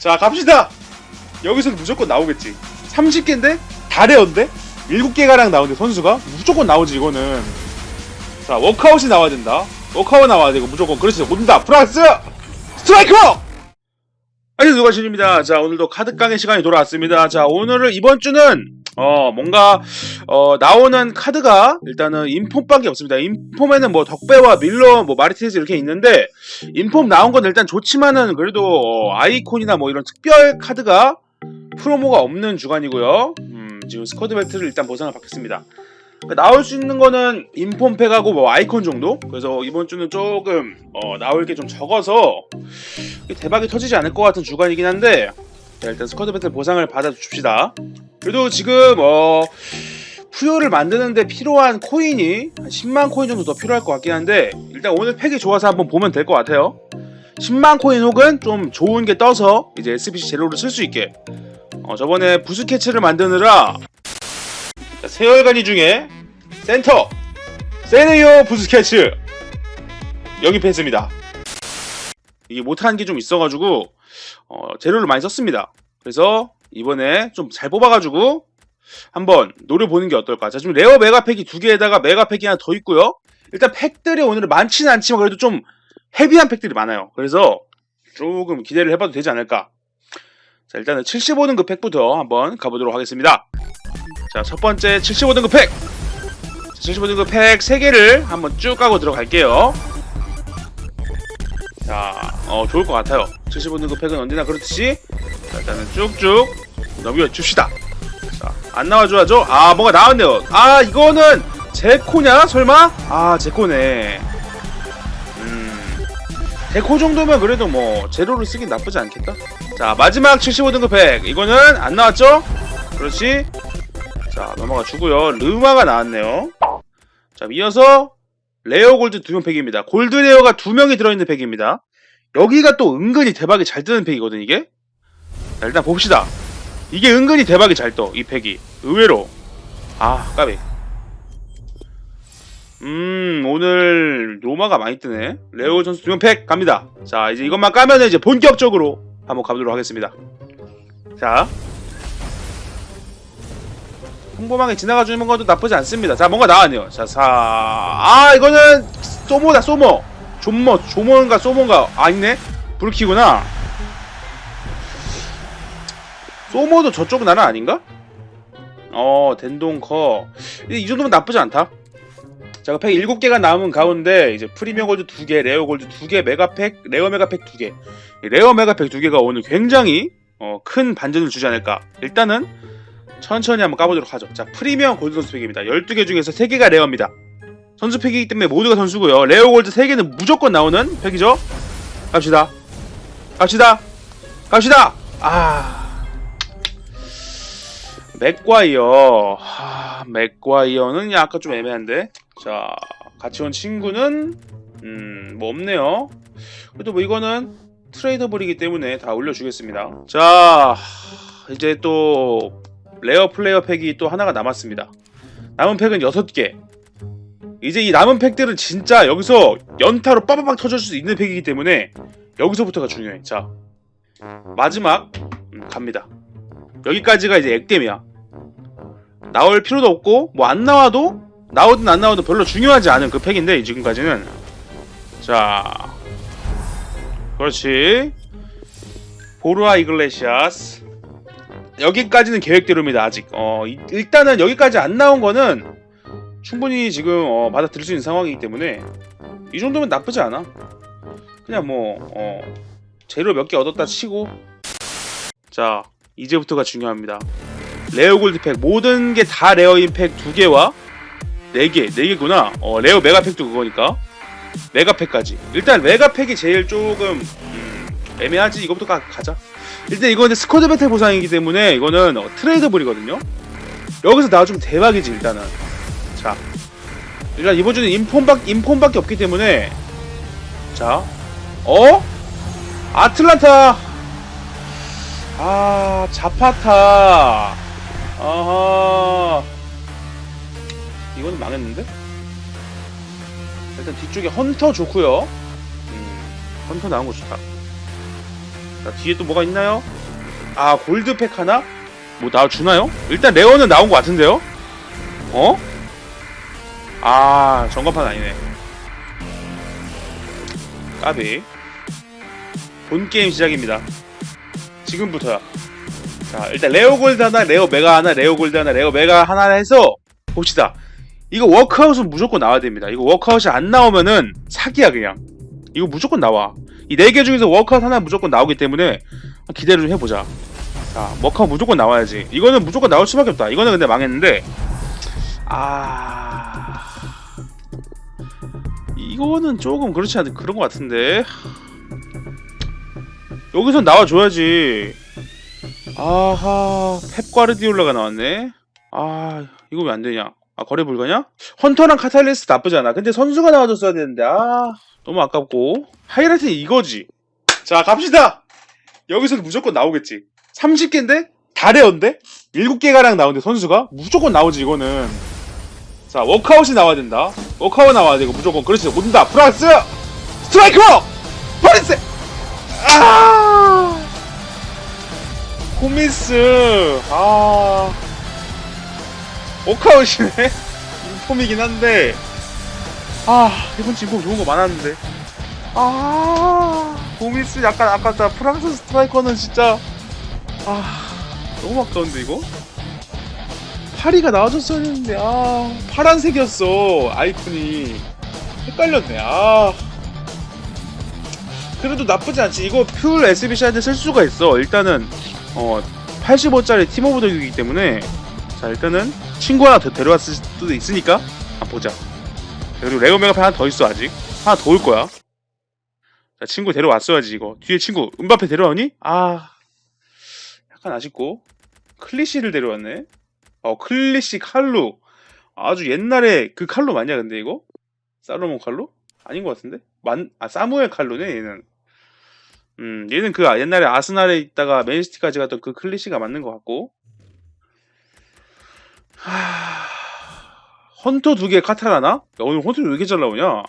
자 갑시다. 여기서는 무조건 나오겠지. 30개인데? 다레언데? 7개가량 나오는데 선수가? 무조건 나오지 이거는. 자 워크아웃이 나와야 된다. 워크아웃 나와야 되고 무조건. 그렇지. 온다. 프랑스! 스트라이커! 안녕하세요. 누가신입니다. 자 오늘도 카드깡의 시간이 돌아왔습니다. 자 오늘은 이번 주는 어 뭔가 어 나오는 카드가 일단은 인폼밖에 없습니다 인폼에는 뭐 덕배와 밀러 뭐 마리티스 이렇게 있는데 인폼 나온 건 일단 좋지만은 그래도 어, 아이콘이나 뭐 이런 특별 카드가 프로모가 없는 주간이고요. 음, 지금 스쿼드 배틀을 일단 보상을 받겠습니다. 그러니까 나올 수 있는 거는 인폼팩하고 뭐 아이콘 정도. 그래서 이번 주는 조금 어, 나올 게 좀 적어서 대박이 터지지 않을 것 같은 주간이긴 한데 자, 일단 스쿼드 배틀 보상을 받아 줍시다. 그래도 지금 어 푸요를 만드는데 필요한 코인이 한 10만 코인 정도 더 필요할 것 같긴 한데 일단 오늘 팩이 좋아서 한번 보면 될 것 같아요. 10만 코인 혹은 좀 좋은 게 떠서 이제 SBC 재료를 쓸 수 있게 어, 저번에 부스캐치를 만드느라 자, 세월간이 중에 센터 세네요 부스캐치 영입했습니다. 이게 못한 게 좀 있어가지고 어, 재료를 많이 썼습니다. 그래서 이번에 좀 잘 뽑아가지고 한번 노려보는 게 어떨까. 자, 지금 레어 메가팩이 두 개에다가 메가팩이 하나 더 있고요. 일단 팩들이 오늘은 많지는 않지만 그래도 좀 헤비한 팩들이 많아요. 그래서 조금 기대를 해봐도 되지 않을까. 자, 일단은 75등급 팩부터 한번 가보도록 하겠습니다. 자, 첫 번째 75등급 팩! 75등급 팩 3개를 한번 쭉 까고 들어갈게요. 자, 어, 좋을 것 같아요. 75등급 팩은 언제나 그렇듯이 자, 일단은 쭉쭉 넘겨줍시다. 자, 안 나와줘야죠? 아, 뭐가 나왔네요. 아, 이거는 제코냐? 설마? 아, 제코네. 음, 데코 정도면 그래도 뭐 재료를 쓰긴 나쁘지 않겠다. 자 마지막 75등급 팩 이거는 안 나왔죠? 그렇지. 자 넘어가 주고요. 르마가 나왔네요. 자 이어서 레어 골드 두 명 팩입니다. 골드 레어가 두 명이 들어있는 팩입니다. 여기가 또 은근히 대박이 잘 뜨는 팩이거든 이게. 자 일단 봅시다. 이게 은근히 대박이 잘 떠. 이 팩이 의외로. 아 까비. 음 오늘 로마가 많이 뜨네 레오 선수 두명 팩 갑니다 자 이제 이것만 까면 이제 본격적으로 한번 가보도록 하겠습니다 자 평범하게 지나가 주는 것도 나쁘지 않습니다 자 뭔가 나왔네요 자사아 이거는 소모다 소모 존모 조모인가 소모인가 아니네 브루키구나 소모도 저쪽 나라 아닌가? 어 덴동커 이 정도면 나쁘지 않다 자, 팩 7개가 남은 가운데 이제 프리미엄 골드 2개, 레어 골드 2개, 메가팩, 레어 메가팩 2개. 이 레어 메가팩 2개가 오늘 굉장히 어, 큰 반전을 주지 않을까. 일단은 천천히 한번 까보도록 하죠. 자, 프리미엄 골드 선수 팩입니다. 12개 중에서 3개가 레어입니다. 선수 팩이기 때문에 모두가 선수고요. 레어 골드 3개는 무조건 나오는 팩이죠. 갑시다. 갑시다. 갑시다. 아. 맥과이어. 하, 맥과이어는 약간 좀 애매한데. 자, 같이 온 친구는 음, 뭐 없네요. 그래도 뭐 이거는 트레이더블이기 때문에 다 올려주겠습니다. 자, 이제 또 레어 플레이어 팩이 또 하나가 남았습니다. 남은 팩은 6개. 이제 이 남은 팩들은 진짜 여기서 연타로 빠바박 터질 수 있는 팩이기 때문에 여기서부터가 중요해. 자, 마지막 음, 갑니다. 여기까지가 이제 액땜이야. 나올 필요도 없고 뭐 안 나와도 나오든 안 나오든 별로 중요하지 않은 그 팩인데 지금까지는 자 그렇지 보르아 이글레시아스 여기까지는 계획대로입니다 아직 어 이- 일단은 여기까지 안 나온 거는 충분히 지금 어, 받아들일 수 있는 상황이기 때문에 이 정도면 나쁘지 않아 그냥 뭐 어, 재료 몇 개 얻었다 치고 자 이제부터가 중요합니다 레어 골드팩 모든 게 다 레어인 팩 두 개와 4개, 4개구나. 어, 레오 메가팩도 그거니까. 메가팩까지. 일단 메가팩이 제일 조금 음, 애매하지. 이거부터 가, 가자. 일단 이거는 스쿼드 배틀 보상이기 때문에 이거는 어, 트레이더블이거든요. 여기서 나와주면 대박이지 일단은. 자, 일단 이번 주는 인폼밖 인폼밖에 없기 때문에 자, 어? 아틀란타. 아, 자파타. 아하. 이거는 망했는데? 일단 뒤쪽에 헌터 좋고요. 음, 헌터 나온 거 좋다. 자, 뒤에 또 뭐가 있나요? 아, 골드팩 하나? 뭐 나와주나요? 일단 레어는 나온 것 같은데요? 어? 아, 전광판 아니네. 까비. 본 게임 시작입니다. 지금부터야. 자, 일단 레어 골드 하나, 레어 메가 하나, 레어 골드 하나, 레어 메가 하나 해서 봅시다. 이거 워크아웃은 무조건 나와야 됩니다. 이거 워크아웃이 안 나오면은 사기야 그냥. 이거 무조건 나와. 이 네 개 중에서 워크아웃 하나 무조건 나오기 때문에 기대를 좀 해보자. 자, 워크아웃 무조건 나와야지. 이거는 무조건 나올 수밖에 없다. 이거는 근데 망했는데, 아, 이거는 조금 그렇지 않은 그런 것 같은데. 여기서 나와줘야지. 아하, 펩 과르디올라가 나왔네. 아, 이거 왜 안 되냐? 아, 거래 불가냐? 헌터랑 카탈리스 나쁘지 않아. 근데 선수가 나와줬어야 되는데, 아, 너무 아깝고. 하이라이트는 이거지. 자, 갑시다! 여기서는 무조건 나오겠지. 30개인데? 다레언데? 7개가량 나오는데 선수가? 무조건 나오지, 이거는. 자, 워크아웃이 나와야 된다. 워크아웃 나와야 되고, 무조건. 그렇지, 온다. 프랑스! 스트라이커! 파리스! 아! 코미스. 아. 워크아웃이네? 인폼이긴 한데. 아, 이번 진공 좋은 거 많았는데. 아, 고미스 약간 아깝다. 프랑스 스트라이커는 진짜. 아, 너무 아까운데, 이거? 파리가 나와줬어야 했는데, 아, 파란색이었어. 아이콘이. 헷갈렸네, 아. 그래도 나쁘지 않지. 이거 풀 SBC한테 쓸 수가 있어. 일단은, 어, 85짜리 팀오버덕이기 때문에. 자, 일단은, 친구 하나 더 데려왔을 수도 있으니까. 한번 보자. 그리고 레오메가 하나 더 있어, 아직. 하나 더 올 거야. 자, 친구 데려왔어야지, 이거. 뒤에 친구, 은바페 데려오니? 아, 약간 아쉽고. 클리시를 데려왔네. 어, 클리시 칼루. 아주 옛날에 그 칼루 맞냐, 근데 이거? 사로몬 칼루? 아닌 것 같은데? 만, 아, 사무엘 칼루네, 얘는. 음, 얘는 그 옛날에 아스날에 있다가 맨시티까지 갔던 그 클리시가 맞는 것 같고. 하... 헌터 두 개 카타라나? 야, 오늘 헌터 왜 이렇게 잘 나오냐?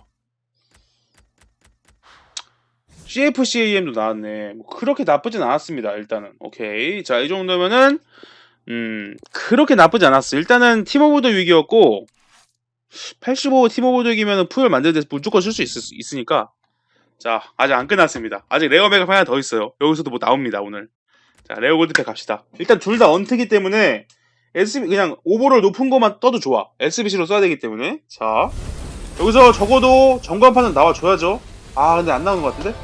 CFCAM도 나왔네. 뭐 그렇게 나쁘진 않았습니다. 일단은 오케이. 자, 이 정도면은 음 그렇게 나쁘지 않았어. 일단은 팀오버도 위기였고 85 팀오버도 위기면은 풀 만들 때 무조건 쓸 수 있으니까. 자, 아직 안 끝났습니다. 아직 레어백가 하나 더 있어요. 여기서도 뭐 나옵니다 오늘. 자, 레어 골드팩 갑시다. 일단 둘 다 언트기 때문에 SB 그냥 오버롤 높은 것만 떠도 좋아. SBC로 써야 되기 때문에. 자, 여기서 적어도 전광판은 나와줘야죠. 아, 근데 안 나오는 것 같은데?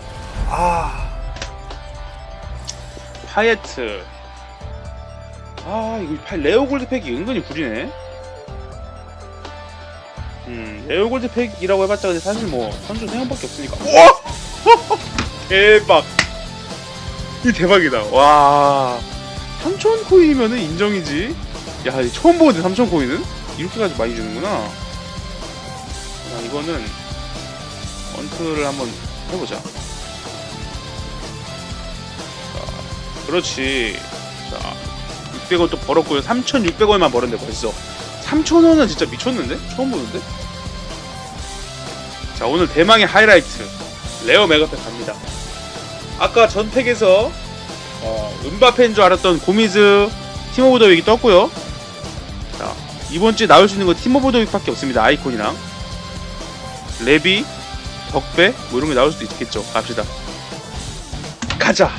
아 파이에트 아 이거 파- 레오 골드팩이 은근히 구리네. 음 레오 골드팩이라고 해봤자 근데 사실 뭐 선수 3명밖에 없으니까. 우와! 대박. 이 대박이다. 와. 3천 코인이면은 인정이지. 야 처음 보는데 3천 코인은? 이렇게까지 많이 주는구나. 자 이거는 원트를 한번 해보자 그렇지. 자, 600원 또 벌었고요. 3,600원만 벌었는데 벌써. 3,000원은 진짜 미쳤는데? 처음 보는데? 자, 오늘 대망의 하이라이트. 레어 메가팩 갑니다. 아까 전팩에서 어, 은바페인 줄 알았던 고미즈 팀오브 더 윅이 떴고요. 자, 이번 주에 나올 수 있는 거 팀오브 더 윅밖에 없습니다. 아이콘이랑. 레비, 덕배, 뭐 이런 게 나올 수도 있겠죠. 갑시다. 가자!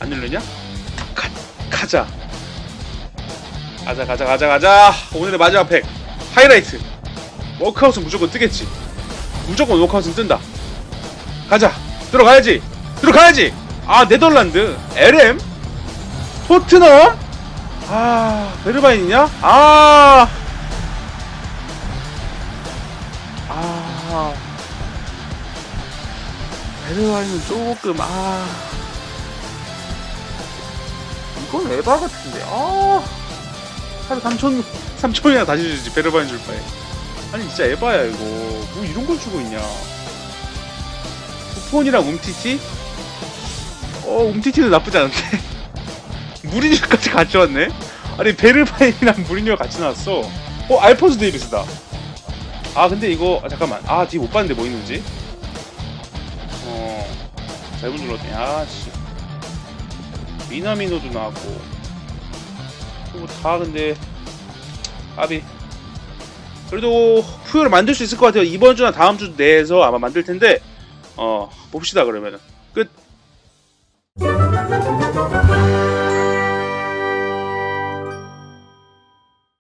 안 누르냐? 가, 가자. 가자, 가자, 가자, 가자. 오늘의 마지막 팩. 하이라이트. 워크아웃은 무조건 뜨겠지. 무조건 워크아웃은 뜬다. 가자. 들어가야지. 들어가야지. 아, 네덜란드. LM? 토트넘? 아, 베르바인이냐? 아. 아. 베르바인은 조금, 아. 이건 에바 같은데. 아. 하루 3천, 3천이나 다시 주지. 베르바인 줄 바에. 아니, 진짜 에바야, 이거. 뭐 이런 걸 주고 있냐. 쿠폰이랑 움티티? 어, 움티티는 나쁘지 않은데. 무리뉴까지 같이 왔네? 아니, 베르바인이랑 무리뉴가 같이 나왔어. 어, 알폰스 데이비스다. 아, 근데 이거, 아, 잠깐만. 아, 뒤에 못 봤는데 뭐 있는지? 어. 잘못 눌렀네 아 씨 미나미노도 나왔고. 뭐다 근데 아비 그래도 푸요를 만들 수 있을 것 같아요. 이번 주나 다음 주 내에서 아마 만들 텐데 어 봅시다 그러면은. 끝